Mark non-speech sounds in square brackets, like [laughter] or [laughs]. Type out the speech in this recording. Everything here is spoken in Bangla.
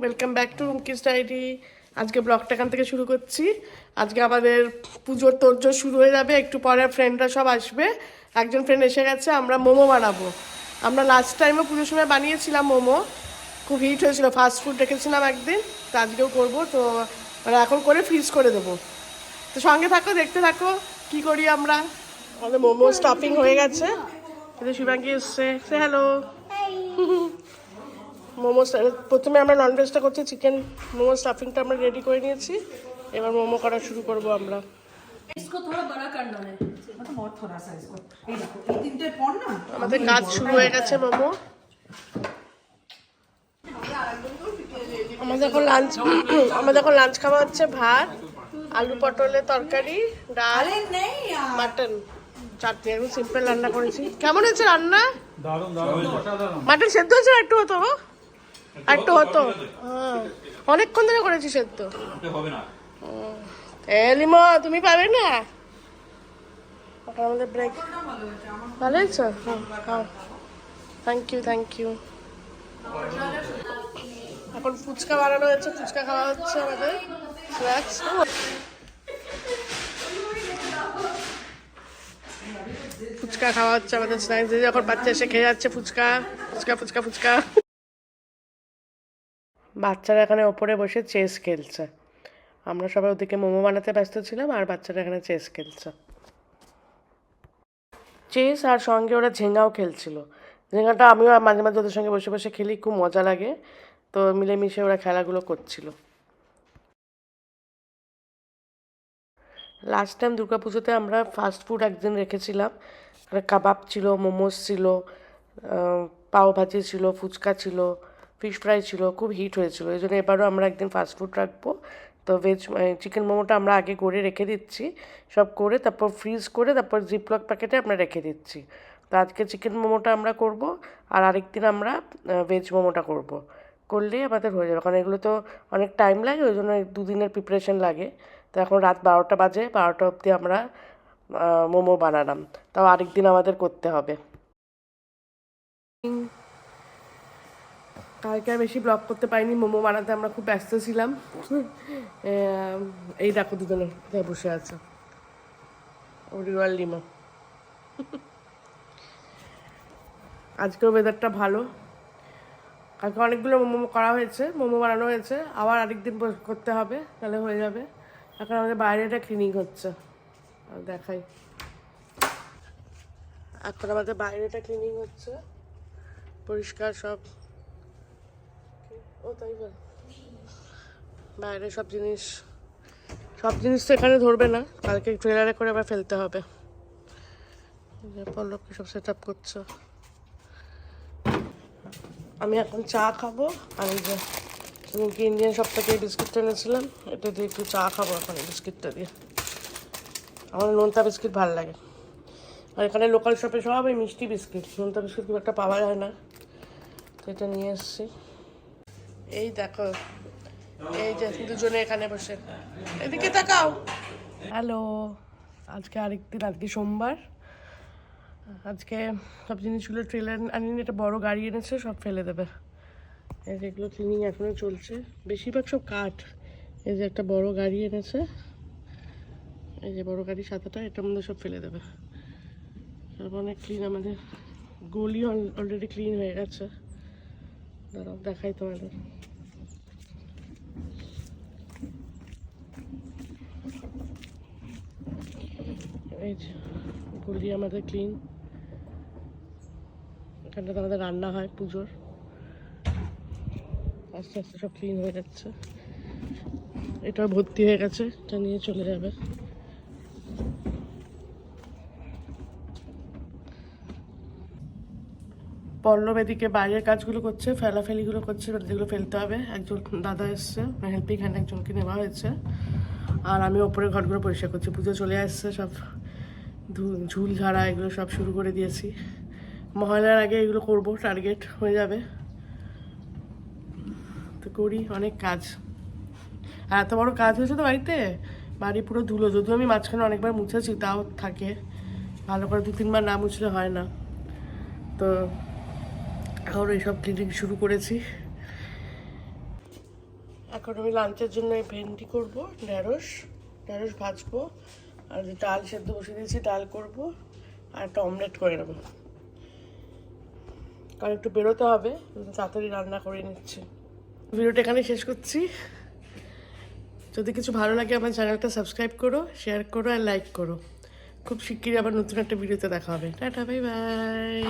Welcome back to Rumki's diary আজকে ব্লগটা এখান থেকে শুরু করছি। আজকে আমাদের পুজোর তোরজোর শুরু হয়ে যাবে। একটু পরে ফ্রেন্ডরা সব আসবে। একজন ফ্রেন্ড এসে গেছে আমরা মোমো বানাবো। আমরা লাস্ট টাইমে পুজোর সময় বানিয়েছিলাম মোমো। খুব হিট হয়েছিল ফাস্ট ফুড রেখেছিলাম একদিন। তো আজকেও করব তো মানে এখন করে ফ্রিজ করে দেবো। তো সঙ্গে থাকো দেখতে থাকো কি করি আমরা। আমাদের মোমো স্টাফিং হয়ে গেছে। শিবাঙ্গি এসছে। হ্যালো [laughs] মোমো প্রথমে আমরা ননভেজটা করছি চিকেন মোমো স্টাফিংটা আমরা রেডি করে নিয়েছি। এবার মোমো করা শুরু করব আমরা। আমাদের কাজ শুরু হয়ে গেছে মোমো। আমাদের এখন লাঞ্চ আমাদের এখন লাঞ্চ খাওয়া হচ্ছে ভাত আলু পটলের তরকারি ডাল মাটন চাটনি। আমি সিম্পল রান্না করেছি। কেমন হয়েছে রান্না? মাটন সেদ্ধ হয়েছে একটু হতো? একটু হতো? হ্যাঁ। অনেকক্ষণ ধরে করেছি সেদ্ধ। হবে না এ লিমো, তুমি পাবে না? এখন আমাদের ব্রেক ভালো হুম খাও থ্যাংক ইউ থ্যাংক ইউ এখন ফুচকা বানানো হয়েছে, ফুচকা খাওয়া হচ্ছে আমাদের। স্ন্যাক্স ফুচকা খাওয়া হচ্ছে আমাদের স্ন্যাক্স যখন বাচ্চা এসে খেয়ে যাচ্ছে ফুচকা। ফুচকা ফুচকা ফুচকা। বাচ্চারা এখানে ওপরে বসে চেস খেলছে। আমরা সবাই ওদিকে মোমো বানাতে ব্যস্ত ছিলাম আর বাচ্চারা এখানে চেস খেলছে। চেস আর সঙ্গে ওরা ঝেঙ্গাও খেলছিল। ঝেঙ্গাটা আমিও মাঝে মাঝে ওদের সঙ্গে বসে বসে খেলি, খুব মজা লাগে। তো মিলেমিশে ওরা খেলাগুলো করছিল। লাস্ট টাইম দুর্গাপুজোতে আমরা ফাস্ট ফুড একদিন রেখেছিলাম। কাবাব ছিল, মোমোস ছিল পাও ভাজি ছিল, ফুচকা ছিল ফিশ ফ্রাই ছিল, খুব হিট হয়েছিল, এই জন্য এবারও আমরা একদিন ফাস্ট ফুড রাখব। তো ভেজ চিকেন মোমোটা আমরা আগে করে রেখে দিচ্ছি, সব করে তারপর ফ্রিজ করে তারপর জিপলক প্যাকেটে আমরা রেখে দিচ্ছি। তো আজকে চিকেন মোমোটা আমরা করব, আর আরেকদিন আমরা ভেজ মোমোটা করব। করলেই আমাদের হয়ে যাবে, কারণ এগুলো তো অনেক টাইম লাগে, ওই জন্য দুদিনের প্রিপারেশন লাগে। তো এখন রাত বারোটা বাজে, বারোটা অবধি আমরা মোমো বানালাম। তাও আরেকদিন আমাদের করতে হবে। কালকে আর বেশি ব্লগ করতে পারিনি, মোমো বানাতে আমরা খুব ব্যস্ত ছিলাম। এই দেখো দুজনে কোথায় বসে আছে। ওরিওয়াল আজকেও ওয়েদারটা ভালো। কালকে অনেকগুলো মোমো করা হয়েছে, মোমো বানানো হয়েছে। আবার আরেকদিন করতে হবে, তাহলে হয়ে যাবে। এখন আমাদের বাইরে বাইরেটা ক্লিনিং হচ্ছে। দেখাই। এখন আমাদের বাইরেটা ক্লিনিং হচ্ছে। পরিষ্কার সব। ও তাই বাইরে সব জিনিস সব জিনিস তো এখানে ধরবে না। কালকে ট্রেলারে করে আবার ফেলতে হবে। পল্লবকে সব সেট আপ করছে। আমি এখন চা খাব, আর এই যে কি ইন্ডিয়ান শপ থেকে বিস্কিটটা এনেছিলাম। এটা দিয়ে একটু চা খাব এখন এই বিস্কিটটা দিয়ে। আমার নোনতা বিস্কিট ভালো লাগে। আর এখানে লোকাল শপে সব এই মিষ্টি বিস্কিট নোনতা বিস্কিট খুব একটা পাওয়া যায় না। তো এটা নিয়ে এসেছি। এই দেখো, এই যে দুজনে এখানে বসে। এদিকে তাকাও। হ্যালো, আজকে আরেকদিন, আজকে সোমবার। আজকে সব জিনিসগুলো ট্রেলার আনিনি, একটা বড় গাড়ি এনেছে, সব ফেলে দেবে। এই যে এগুলো ক্লিনিং এখনও চলছে। বেশিরভাগ সব কাঠ। এই যে একটা বড় গাড়ি এনেছে। এই যে বড় গাড়ি সাদাটা, এটার মধ্যে সব ফেলে দেবে। সব অনেক ক্লিন আমাদের গলি অলরেডি ক্লিন হয়ে গেছে। দাঁড়াও, দেখাই তোমাদের। এই যে আমাদের ক্লিন এখানটাতে আমাদের রান্না হয়, পুজোর। আস্তে আস্তে সব ক্লিন হয়ে যাচ্ছে। এটাও ভর্তি হয়ে গেছে, এটা নিয়ে চলে যাবে। পল্লব এদিকে বাইরের কাজগুলো করছে, ফেলাফেলিগুলো করছে যেগুলো ফেলতে হবে। একজন দাদা এসছে হেল্পিং হ্যান্ড একজনকে নেওয়া হয়েছে। আর আমি ওপরে ঘরগুলো পরিষ্কার করছি, পুজো চলে আসছে সব। ঝুল ঝাড়া এগুলো সব শুরু করে দিয়েছি। মহালয়ার আগে এগুলো করব টার্গেট হয়ে যাবে। তো করি, অনেক কাজ। আর এত বড় কাজ হয়েছে তো বাড়িতে? বাড়ি পুরো ধুলো, যদিও আমি মাঝখানে অনেকবার মুছেছি, তাও থাকে। ভালো করে দু, তিনবার না মুছলে হয় না। তো আবার এইসব ক্লিনিং শুরু করেছি। এখন আমি লাঞ্চের জন্য ভেন্ডি করব, ঢেঁড়স ঢেঁড়স ভাজবো। আর যে ডাল সেদ্ধ বসিয়ে দিয়েছি, ডাল করব আর একটা অমলেট করে নেব। কারণ একটু বেরোতে হবে তাড়াতাড়ি রান্না করে নিচ্ছি। ভিডিওটা এখানে শেষ করছি। যদি কিছু ভালো লাগে, আমার চ্যানেলটা সাবস্ক্রাইব করো, শেয়ার করো আর লাইক করো। খুব শিগগিরই আবার নতুন একটা ভিডিওতে দেখা হবে। Tata, bye bye.